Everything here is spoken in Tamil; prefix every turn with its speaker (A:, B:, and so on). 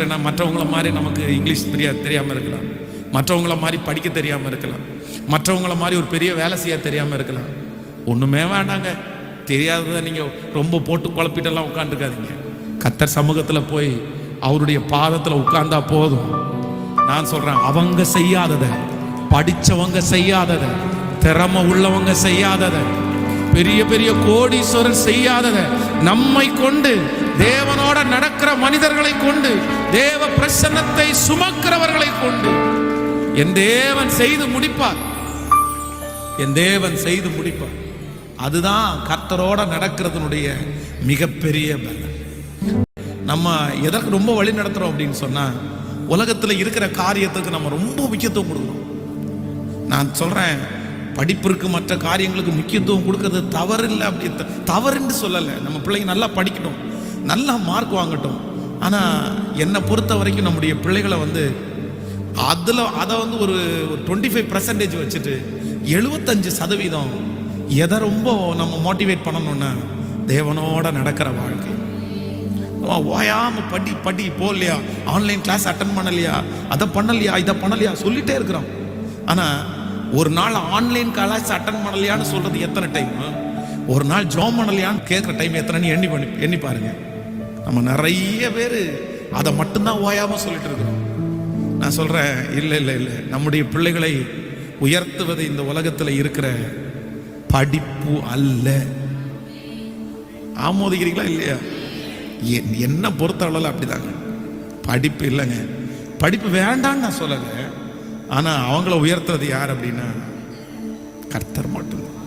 A: சொல்கிறேன்னா மற்றவங்கள மாதிரி நமக்கு இங்கிலீஷ் தெரியா தெரியாமல் இருக்கலாம். மற்றவங்கள மாதிரி படிக்க தெரியாமல் இருக்கலாம். மற்றவங்கள மாதிரி ஒரு பெரிய வேலை செய்ய தெரியாமல் இருக்கலாம். ஒன்றுமே வேண்டாங்க. தெரியாததை நீங்கள் ரொம்ப போட்டு குழப்பிட்டெல்லாம் உட்காந்துருக்காதீங்க கத்தர் சமூகத்தில் போய் அவருடைய பாதத்தில் உட்கார்ந்தா போதும். நான் சொல்றேன் அவங்க செய்யாததை படிச்சவங்க செய்யாததை திறமை உள்ளவங்க செய்யாததை பெரிய பெரிய கோடீஸ்வரர் செய்யாததை நம்மை கொண்டு தேவனோட நடக்கிற மனிதர்களை கொண்டு தேவ பிரசன்னத்தை சுமக்கிறவர்களை கொண்டு என் தேவன் செய்து முடிப்பார். என் தேவன் செய்து முடிப்பார். அதுதான் கர்த்தரோட நடக்கிறதுனுடைய மிகப்பெரிய பலன். நம்ம எதற்கு ரொம்ப வழி நடத்துறோம் அப்படின்னு சொன்னா உலகத்துல இருக்கிற காரியத்துக்கு நம்ம ரொம்ப முக்கியத்துவம் கொடுக்கணும். நான் சொல்றேன் படிப்பிற்கு மற்ற காரியங்களுக்கு முக்கியத்துவம் கொடுக்கறது தவறு இல்லை அப்படி தவறுன்னு சொல்லலை. நம்ம பிள்ளைங்க நல்லா படிக்கட்டும் நல்லா மார்க் வாங்கட்டும். ஆனால் என்னை பொறுத்த வரைக்கும் நம்முடைய பிள்ளைகளை வந்து அதில் அதை வந்து ஒரு டுவெண்ட்டி ஃபைவ் பர்சன்டேஜ் வச்சுட்டு எழுபத்தஞ்சு சதவீதம் எதை ரொம்ப நம்ம மோட்டிவேட் பண்ணணும்னா தேவனோட நடக்கிற வாழ்க்கை. அவன் ஓயாம படி படி போகலையா? ஆன்லைன் கிளாஸ் அட்டன் பண்ணலையா? அதை பண்ணலையா? இதை பண்ணலையா? சொல்லிட்டே இருக்கிறோம். ஆனால் ஒரு நாள் ஆன்லைன் கிளாஸ் அட்டன் பண்ணலையான்னு சொல்கிறது எத்தனை டைம் ஒரு நாள் ஜாம் பண்ணலையான்னு கேட்குற டைம் எத்தனைன்னு எண்ணி பண்ணி எண்ணி பாருங்கள் நம்ம நிறைய பேர் அதை மட்டும்தான் ஓயாம சொல்லிட்டு இருக்கிறோம். நான் சொல்றேன் இல்லை இல்லை இல்லை. நம்முடைய பிள்ளைகளை உயர்த்துவது இந்த உலகத்தில் இருக்கிற படிப்பு அல்ல. ஆமோதிக்கிறீங்களா இல்லையா? என்- என்ன பொறுத்த அளவில் அப்படிதாங்க. படிப்பு இல்லைங்க. படிப்பு வேண்டான்னு நான் சொல்லலை. ஆனால் அவங்கள உயர்த்துறது யார் அப்படின்னா கர்த்தர் மட்டும்தான்.